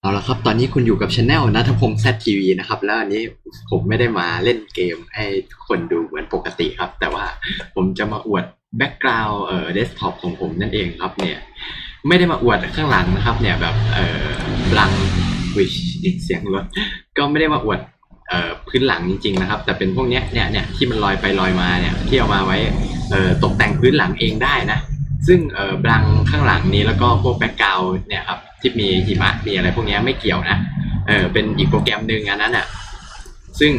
เอาละครับ ตอนนี้คุณอยู่กับช anel นัทพงษ์แซทีวีนะครับ แล้วอันนี้ผมไม่ได้มาเล่นเกมให้ทุกคนดูเหมือนปกติครับ แต่ว่าผมจะมาอวดแบ็กกราวด์เอ่อเดสก์ท็อปของผมนั่นเองครับ เนี่ย ไม่ได้มาอวดข้างหลังนะครับ เนี่ยแบบเอ่อบลังวิชเสียงรถก็ไม่ได้มาอวดเอ่อพื้นหลังจริง ๆ นะครับ แต่เป็นพวกเนี้ยเนี่ยเนี่ยที่มันลอยไปลอยมาเนี่ยที่เอามาไว้เอ่อตกแต่งพื้นหลังเองได้นะ ซึ่งเออบังข้างหลังนี้แล้วก็พวกแบ็กกราวเนี่ยครับที่มีหิมะมีอะไรพวกนี้ไม่เกี่ยวนะเออเป็นอีกโปรแกรมหนึ่งอันนั้นอะซึ่ง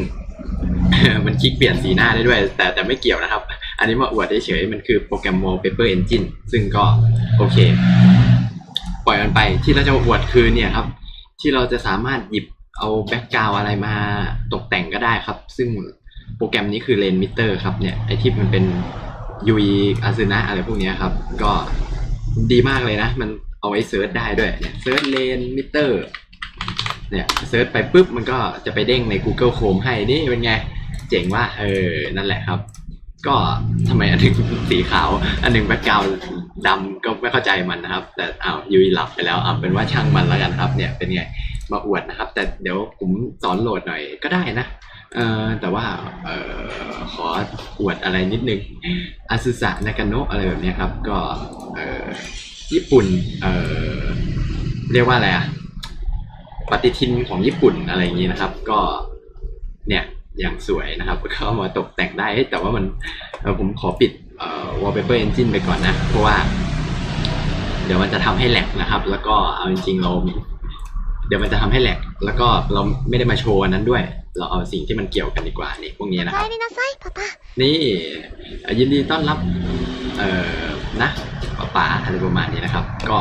มันคลิกเปลี่ยนสีหน้าได้ด้วย แต่แต่ไม่เกี่ยวนะครับ อันนี้มาอวดเฉยมันคือโปรแกรม Wallpaper Engine ซึ่งก็โอเค ปล่อยมันไปที่เราจะอวดคือเนี่ยครับ ที่เราจะสามารถหยิบเอาแบ็กกราวอะไรมาตกแต่งก็ได้ครับ ซึ่งโปรแกรมนี้คือเลนมิเตอร์ครับเนี่ยไอที่มันเป็น ยูอีอาซึนะอะไรพวกนี้ครับ ก็ดีมากเลยนะ มันเอาไว้เซิร์ชได้ด้วยเนี่ยเซิร์ชเลนมิเตอร์เนี่ยเซิร์ชไปปุ๊บมันก็จะไปเด้งใน Google Chrome ให้นี่เป็นไง เจ๋งว่าเออ นั่นแหละครับ ก็ทำไมอันหนึงสีขาว อันหนึงแบ็กกราวดำก็ไม่เข้าใจมันนะครับ แต่อ้าวยูหลับไปแล้วเอาวเป็นว่าช่างมันแล้วกันครับ เนี่ยเป็นไงมาอวดนะครับ แต่เดี๋ยวผมสอนโหลดหน่อยก็ได้นะเออแต่ว่าเออ อวดอะไรนิดนึงอาซึสะนากาโนะอะไรแบบนี้ครับ ก็เออญี่ปุ่นเออเรียกว่าอะไรอะปฏิทินของญี่ปุ่นอะไรอย่างนี้นะครับ ก็เนี่ยอย่างสวยนะครับ ก็ามาตกแต่งได้ แต่ว่ามันผมขอปิดเอ่อ wallpaper engine ไปก่อนนะ เพราะว่า เดี๋ยวมันจะทำให้แหลกนะครับ แล้วก็เอาจริงๆเราเดี๋ยวมันจะทำให้แหลก แล้วก็เราไม่ได้มาโชว์อันนั้นด้วย เราเอาสิ่งที่มันเกี่ยวกันดีกว่านี่พวกนี้นะครับนี่ยินดีต้อนรับเอ่อนะป๊าป๊าอะไรประมาณนี้นะครับ ก็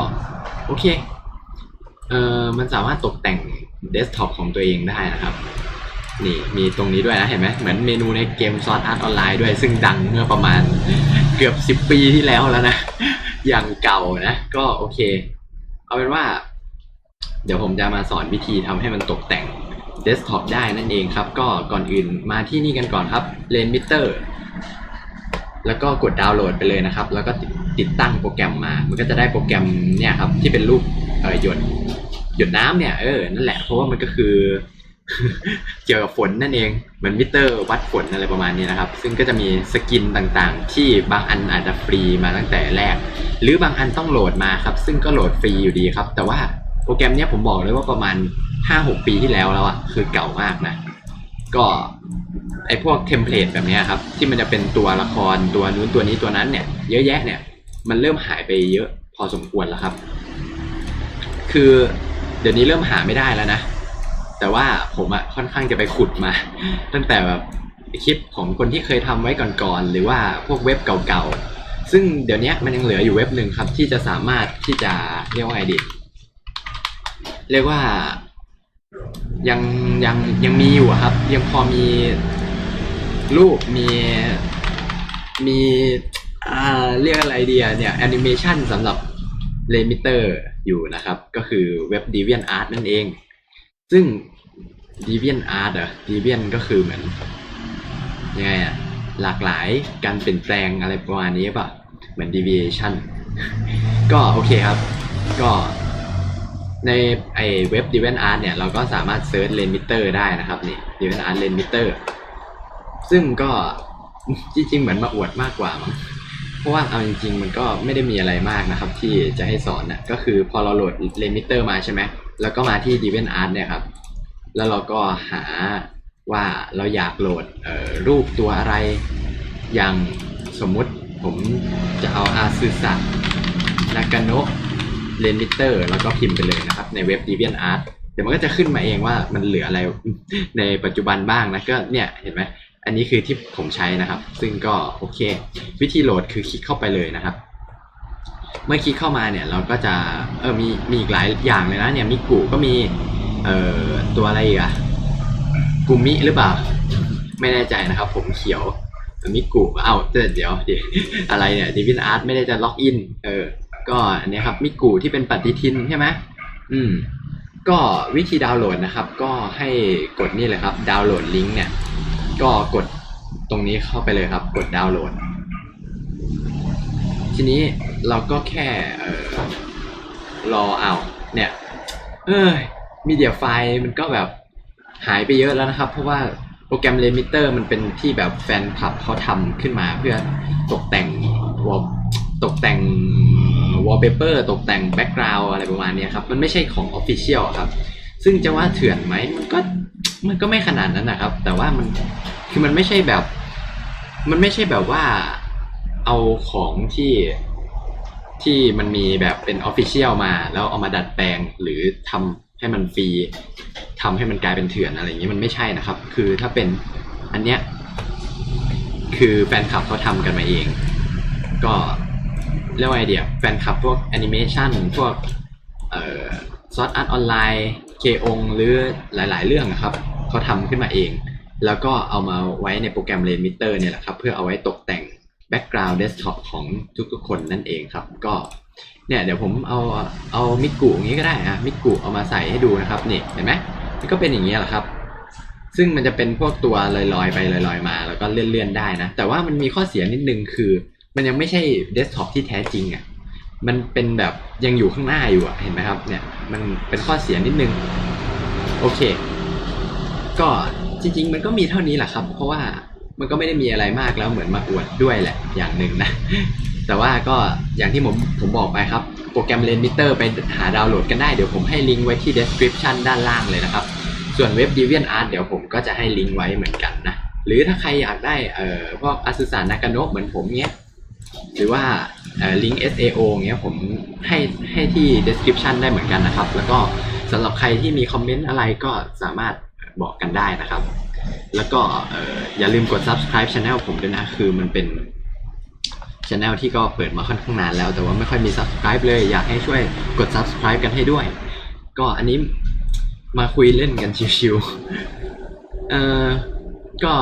โอเคเอ่อมันสามารถตกแต่งเดสก์ท็อปของตัวเองได้นะครับนี่มีตรงนี้ด้วยนะเห็นไหมเหมือนเมนูในเกมซอสอาร์ตออนไลน์ด้วย ซึ่งดังเมื่อประมาณเกือบ 10 ปีที่แล้วแล้วนะ อย่างเก่านะ ก็โอเค เอาเป็นว่า เดี๋ยวผมจะมาสอนวิธีทำให้มันตกแต่ง เดสก์ท็อปได้นั่นเองครับ ก็ก่อนอื่นมาที่นี่กันก่อนครับเลนมิเตอร์แล้วก็กดดาวน์โหลดไปเลยนะครับ แล้วก็ติดติดตั้งโปรแกรมมา มันก็จะได้โปรแกรมเนี่ยครับ ที่เป็นรูปเอ่อหยดหยดน้ำเนี่ยเออนั่นแหละเพราะว่ามันก็คือเกี่ยวกับฝนนั่นเองเหมือนมิเตอร์วัดฝนอะไรประมาณนี้นะครับ ซึ่งก็จะมีสกินต่างๆ ที่บางอันอาจจะฟรีมาตั้งแต่แรก หรือบางอันต้องโหลดมาครับ ซึ่งก็โหลดฟรีอยู่ดีครับ แต่ว่าโปรแกรมเนี้ยผมบอกเลยว่าประมาณ 5-6ปีที่แล้วแล้วอะคือเก่ามากนะ ก็ไอพวกเทมเพลตแบบนี้ครับ ที่มันจะเป็นตัวละครตัวนู้นตัวนี้ตัวนั้นเนี่ย เยอะแยะเนี่ย มันเริ่มหายไปเยอะพอสมควรแล้วครับ คือเดี๋ยวนี้เริ่มหาไม่ได้แล้วนะ แต่ว่าผมอะค่อนข้างจะไปขุดมา ตั้งแต่แบบคลิปของคนที่เคยทำไว้ก่อนๆหรือว่าพวกเว็บเก่าๆ ซึ่งเดี๋ยวนี้มันยังเหลืออยู่เว็บหนึ่งครับ ที่จะสามารถที่จะเรียกว่าไงดี เรียกว่า ยังยังยังมีอยู่อะครับ ยังพอมีรูปมี มีอ่าเรียกอะไรดีอะเนี่ยแอนิเมชันสำหรับเลมิเตอร์อยู่นะครับ ก็คือเว็บ DeviantArt นั่นเอง ซึ่ง DeviantArt อะ Deviant ก็คือเหมือนยังไงอะหลากหลายการเปลี่ยนแปลงอะไรประมาณนี้ป่ะ เหมือน deviation ก็โอเคครับ ก็ ในไอเว็บ DeviantArt เนี่ยเราก็สามารถเซิร์ช Lane Meter ได้นะครับนี่ DeviantArt Lane Meter ซึ่งก็จริงๆเหมือนมาอวดมากกว่ามั้งเพราะว่าเอาจริง ๆ มันก็ไม่ได้มีอะไรมากนะครับ ที่จะให้สอนนะก็คือพอเราโหลด Lane Meter มาใช่ไหมแล้วก็มาที่ DeviantArt เนี่ยครับ แล้วเราก็หาว่าเราอยากโหลดรูปตัวอะไรอย่างสมมุติผมจะเอาอาซึสะนากาโนะ เลนมิเตอร์แล้วก็พิมพ์ไปเลยนะครับ ในเว็บ DeviantArt เดี๋ยวมันก็จะขึ้นมาเองว่ามันเหลืออะไรในปัจจุบันบ้างนะก็เนี่ยเห็นไหมอันนี้คือที่ผมใช้นะครับ ซึ่งก็โอเค วิธีโหลดคือคลิกเข้าไปเลยนะครับ เมื่อคลิกเข้ามาเนี่ยเราก็จะเออมีมีอีกหลายอย่างเลยนะเนี่ยมิกุก็มีเอ่อตัวอะไรอีกอะกุมิหรือเปล่า ไม่แน่ใจนะครับ ผมเขียวมิกุเอ้าวเดี๋ยวเดี๋ยวอะไรเนี่ยดิวินอาร์ตไม่ได้จะล็อกอินเออ ก็อันเนี้ยครับมิกุที่เป็นปฏิทินใช่ไหมอืม ก็วิธีดาวน์โหลดนะครับ ก็ให้กดนี่เลยครับ ดาวน์โหลดลิงก์เนี่ย ก็กดตรงนี้เข้าไปเลยครับ กดดาวน์โหลด ทีนี้เราก็แค่เออรอเอาเนี่ย เอ้ยมีเดียไฟล์มันก็แบบหายไปเยอะแล้วนะครับ เพราะว่าโปรแกรม Limiter มันเป็นที่แบบแฟนคลับเขาทำขึ้นมาเพื่อตกแต่งวอตกแต่ง วอลเปเปอร์ตกแต่งแบ็กกราวอะไรประมาณนี้ครับ มันไม่ใช่ของ Official ครับ ซึ่งจะว่าเถื่อนไหมมันก็มันก็ไม่ขนาดนั้นนะครับ แต่ว่ามันคือมันไม่ใช่แบบ มันไม่ใช่แบบว่าเอาของที่ที่มันมีแบบเป็นออฟฟิเชียลมา แล้วเอามาดัดแปลงหรือทำให้มันฟรีทำให้มันกลายเป็นเถื่อนอะไรอย่างนี้มันไม่ใช่นะครับ คือถ้าเป็นอันเนี้ยคือแฟนคลับเขาทำกันมาเอง ก็ เรียกว่าไอเดียแฟนคลับพวกแอนิเมชันพวกเอ่อซอสอาร์ตออนไลน์เคองหรือหลาย ๆ เรื่องอะครับเขาทำขึ้นมาเอง แล้วก็เอามาไว้ในโปรแกรม r a i n m e t e r เนี่ยแหละครับ เพื่อเอาไว้ตกแต่ง background desktop ของทุกๆคนนั่นเองครับ ก็เนี่ยเดี๋ยวผมเอาเอามิกุอย่างนี้ก็ได้อะมิกุเอามาใส่ให้ดูนะครับนี่เห็นไหมมันก็เป็นอย่างนี้แหละครับ ซึ่งมันจะเป็นพวกตัวลอยๆ ไปลอยๆ มา แล้วก็เลื่อนๆได้นะ แต่ว่ามันมีข้อเสียนิดนึงคือ มันยังไม่ใช่เดสก์ท็อปที่แท้จริงอะมันเป็นแบบยังอยู่ข้างหน้าอยู่อะเห็นไหมครับเนี่ยมันเป็นข้อเสียนิดนึง โอเค ก็จริง ๆ มันก็มีเท่านี้แหละครับ เพราะว่ามันก็ไม่ได้มีอะไรมากแล้วเหมือนมาอวดด้วยแหละอย่างหนึ่งนะ แต่ว่าก็อย่างที่ผมผมบอกไปครับ โปรแกรม r a i n m e t e r ไปหาดาวน์โหลดกันได้เดี๋ยวผมให้ลิงก์ไว้ที่ description ด้านล่างเลยนะครับ ส่วนเว็บ DeviantArt เดี๋ยวผมก็จะให้ลิงก์ไว้เหมือนกันนะ หรือถ้าใครอยากได้เอ่อพวกอสุสานากาโนะเหมือนผมเนี้ย หรือว่าลิงก์ SAO เงี้ยผมให้ให้ที่ description ได้เหมือนกันนะครับ แล้วก็สำหรับใครที่มีคอมเมนต์อะไรก็สามารถบอกกันได้นะครับ แล้วก็อออย่าลืมกด subscribe channel ผมด้วยนะ คือมันเป็น channel ที่ก็เปิดมาค่อนข้างนานแล้ว แต่ว่าไม่ค่อยมี subscribe เลย อยากให้ช่วยกด subscribe กันให้ด้วย ก็อันนี้มาคุยเล่นกันชิวๆเอ่อก็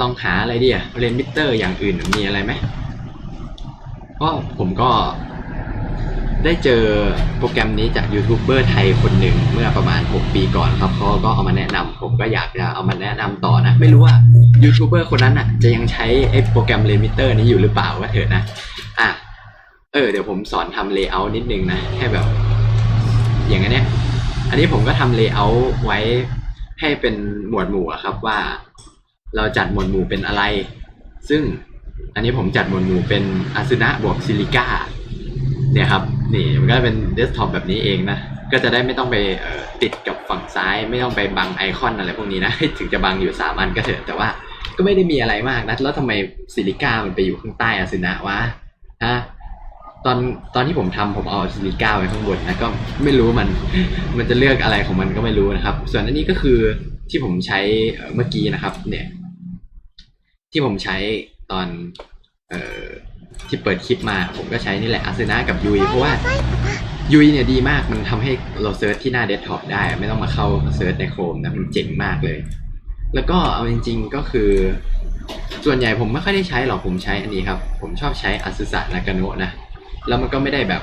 ลองหาอะไรดีอะเรนมิเตอร์อย่างอื่นมีอะไรไหม เพราะผมก็ได้เจอโปรแกรมนี้จากยูทูบเบอร์ไทยคนหนึ่งเมื่อประมาณ 6 ปีก่อนครับเขาก็เอามาแนะนำผมก็อยากจะเอามาแนะนำต่อนะ ไม่รู้ว่ายูทูบเบอร์คนนั้นอะ จะยังใช้ไอ้โปรแกรมเลมิเตอร์นี้อยู่หรือเปล่าก็เถอะนะอะเออเดี๋ยวผมสอนทำเลเยอร์นิดนึงนะให้แบบ อย่างนี้นเนี่ยอันนี้ผมก็ทำเลเยอร์ไว้ให้เป็นหมวดหมู่อะครับว่า เราจัดหมวดหมู่เป็นอะไร ซึ่ง อันนี้ผมจัดหมวดหมู่เป็นอาซึนะบวกซิลิก้าเนี่ยครับนี่มันก็เป็นเดสก์ท็อปแบบนี้เองนะ ก็จะได้ไม่ต้องไปติดกับฝั่งซ้าย ไม่ต้องไปบังไอคอนอะไรพวกนี้นะ ถึงจะบังอยู่สามอันก็เถอะ แต่ว่าก็ไม่ได้มีอะไรมากนะ แล้วทำไมซิลิก้ามันไปอยู่ข้างใต้อาซึนะวะฮะตอนตอนที่ผมทำผมเอาซิลิก้าไว้ข้างบนนะก็ไม่รู้มัน มันจะเลือกอะไรของมันก็ไม่รู้นะครับ ส่วนอันนี้ก็คือที่ผมใช้เมื่อกี้นะครับ เนี่ย ที่ผมใช้ ตอนเอ่อที่เปิดคลิปมาผมก็ใช้นี่แหละอาซึนะกับยุยเพราะว่ายุยเนี่ยดีมากมันทำให้เราเซิร์ชที่หน้าเดสก์ท็อปได้ ไม่ต้องมาเข้าเซิร์ชในโครมนะมันเจ๋งมากเลย แล้วก็เอาจริง ๆก็คือ ส่วนใหญ่ผมไม่ค่อยได้ใช้หรอกผมใช้อันนี้ครับ ผมชอบใช้อาซึสะนากาโนะนะ แล้วมันก็ไม่ได้แบบ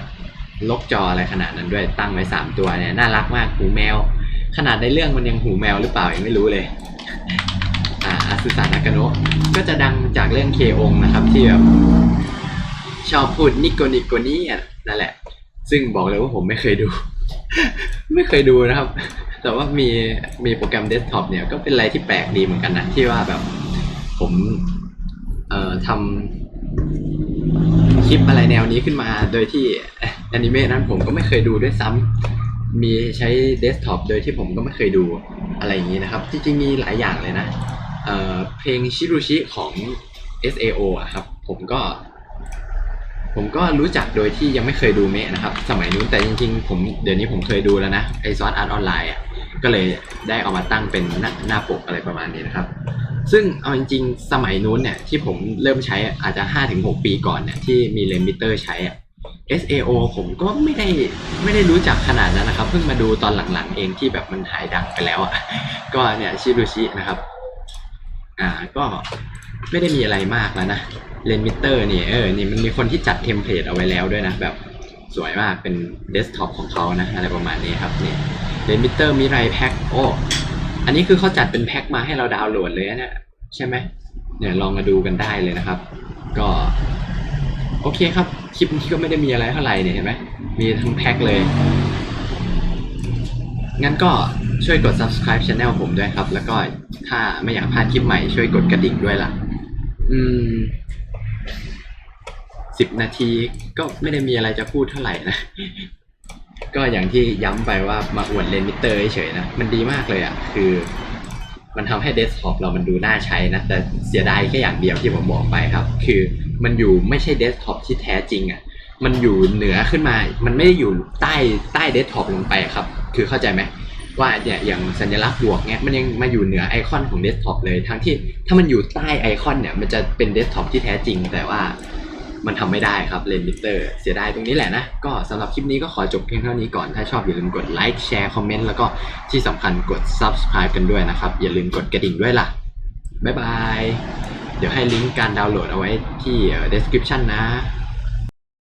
ลกจออะไรขนาดนั้นด้วยตั้งไว้สามตัวเนี่ยน่ารักมากหูแมว ขนาดในเรื่องมันยังหูแมวหรือเปล่ายังไม่รู้เลย อ่าอาซึสานากาโนะก็จะดังจากเรื่องเคองนะครับ ที่แบบชอบพูดนิโกนิโกนี่อะนั่นแหละ ซึ่งบอกเลยว่าผมไม่เคยดู ไม่เคยดูนะครับ แต่ว่ามีมีโปรแกรมเดสก์ท็อปเนี่ยก็เป็นอะไรที่แปลกดีเหมือนกันนะ ที่ว่าแบบผมเอ่อทำคลิปอะไรแนวนี้ขึ้นมา โดยที่แอนิเมะนั้นผมก็ไม่เคยดูด้วยซ้ำมีใช้เดสก์ท็อปโดยที่ผมก็ไม่เคยดูอะไรอย่างนี้นะครับ จริงๆมีหลายอย่างเลยนะ เพลงชิรุชิของ SAO อะครับ ผมก็ ผมก็รู้จักโดยที่ยังไม่เคยดูเมะนะครับ สมัยนู้นแต่จริงๆ ผมเดี๋ยวนี้ผมเคยดูแล้วนะไอซอสอาร์ตออนไลน์อะก็เลยได้เอามาตั้งเป็นหน้าหน้าปกอะไรประมาณนี้นะครับ ซึ่งเอาจริงๆ สมัยนู้นเนี่ยที่ผมเริ่มใช้อาจจะ 5-6 ปีก่อนเนี่ยที่มีเลมิเตอร์ใช้อะ SAO ผมก็ไม่ได้ไม่ได้รู้จักขนาดนั้นนะครับ เพิ่งมาดูตอนหลังๆ เองที่แบบมันหายดังไปแล้วอะก็เนี่ยชิรุชินะครับ อ่าก็ไม่ได้มีอะไรมากแล้วนะเลนมิเตอร์นี่เออนี่มันมีคนที่จัดเทมเพลตเอาไว้แล้วด้วยนะแบบสวยมากเป็นเดสก์ท็อปของเขานะอะไรประมาณนี้ครับเนี่ยเลนมิเตอร์มิไรแพ็คโอ้อันนี้คือเขาจัดเป็นแพ็คมาให้เราดาวน์โหลดเลยนะใช่ไหมเนี่ยลองมาดูกันได้เลยนะครับ ก็โอเคครับ คลิปนี้ก็ไม่ได้มีอะไรเท่าไหร่เนี่ยเห็นไหมมีทั้งแพ็คเลย งั้นก็ ช่วยกด subscribe channel ผมด้วยครับ แล้วก็ถ้าไม่อยากพลาดคลิปใหม่ช่วยกดกระดิ่งด้วยล่ะ อืมสิบนาทีก็ไม่ได้มีอะไรจะพูดเท่าไหร่นะ ก็อย่างที่ย้ำไปว่ามาอวดเลนมิเตอร์เฉยๆนะ มันดีมากเลยอะ คือมันทำให้เดสก์ท็อปเรามันดูน่าใช้นะ แต่เสียดายแค่อย่างเดียวที่ผมบอกไปครับ คือมันอยู่ไม่ใช่เดสก์ท็อปที่แท้จริงอะ มันอยู่เหนือขึ้นมา มันไม่ได้อยู่ใต้ใต้เดสก์ท็อปลงไปครับ คือเข้าใจไหม ว่าเนี่ยอย่างสัญลักษณ์บวกเนี่ยมันยังมาอยู่เหนือไอคอนของเดสก์ท็อปเลยทั้งที่ถ้ามันอยู่ใต้ไอคอนเนี่ยมันจะเป็นเดสก์ท็อปที่แท้จริง แต่ว่ามันทำไม่ได้ครับเลนมิเตอร์เสียดายตรงนี้แหละนะ ก็สำหรับคลิปนี้ก็ขอจบเพียงเท่านี้ก่อนถ้าชอบอย่าลืมกดไลค์แชร์คอมเมนต์แล้วก็ที่สำคัญกด subscribe กันด้วยนะครับ อย่าลืมกดกระดิ่งด้วยล่ะบ๊ายบายเดี๋ยวให้ลิงก์การดาวน์โหลดเอาไว้ที่เอ่อ description นะ